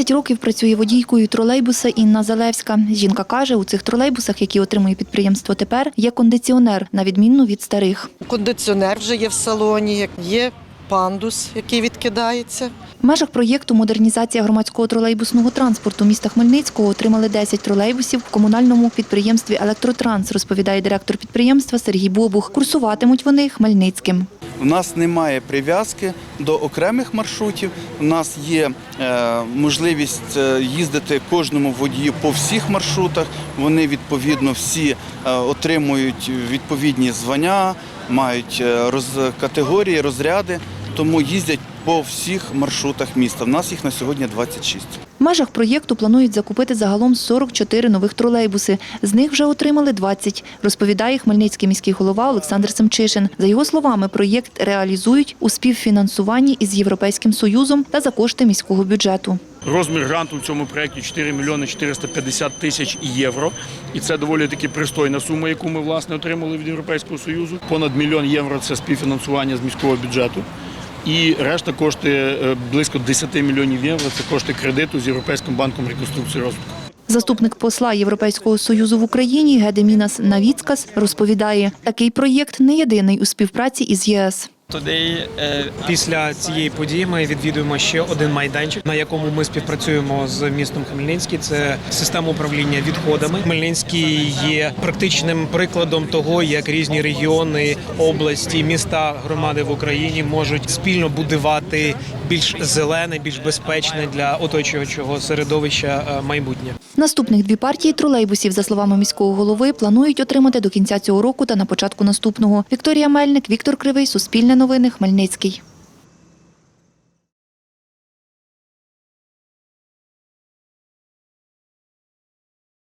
20 років працює водійкою тролейбуса Інна Залевська. Жінка каже, у цих тролейбусах, які отримує підприємство тепер, є кондиціонер, на відміну від старих. Кондиціонер вже є в салоні, є пандус, який відкидається. В межах проєкту Модернізація громадського тролейбусного транспорту міста Хмельницького отримали 10 тролейбусів в комунальному підприємстві Електротранс, розповідає директор підприємства Сергій Бобух. Курсуватимуть вони Хмельницьким. У нас немає прив'язки до окремих маршрутів. У нас є е, можливість е, їздити кожному водію по всіх маршрутах. Вони відповідно всі е, отримують відповідні звання, мають роз, категорії, розряди, тому їздять по всіх маршрутах міста. У нас їх на сьогодні 26. Межах проєкту планують закупити загалом 44 нових тролейбуси. З них вже отримали 20, розповідає хмельницький міський голова Олександр Семчишин. За його словами, проєкт реалізують у співфінансуванні із Європейським Союзом та за кошти міського бюджету. Розмір гранту в цьому проєкті 4 мільйони 450 тисяч євро. І це доволі таки пристойна сума, яку ми власне отримали від Європейського Союзу. Понад мільйон євро це співфінансування з міського бюджету. І решта кошти е, близько 10 мільйонів євро. Це кошти кредиту з Європейським банком реконструкції розвитку. Заступник посла Європейського союзу в Україні Гедемінас Навіцкас розповідає, такий проєкт не єдиний у співпраці із єС. Today, uh, Після цієї події ми відвідуємо ще один майданчик, на якому ми співпрацюємо з містом Хмельницький. Це система управління відходами. Хмельницький є практичним прикладом того, як різні регіони, області, міста, громади в Україні можуть спільно будувати більш зелене, більш безпечне для оточуючого середовища е, майбутнє. Наступних дві партії тролейбусів, за словами міського голови, планують отримати до кінця цього року та на початку наступного. Вікторія Мельник, Віктор Кривий, Суспільне новини, Хмельницький.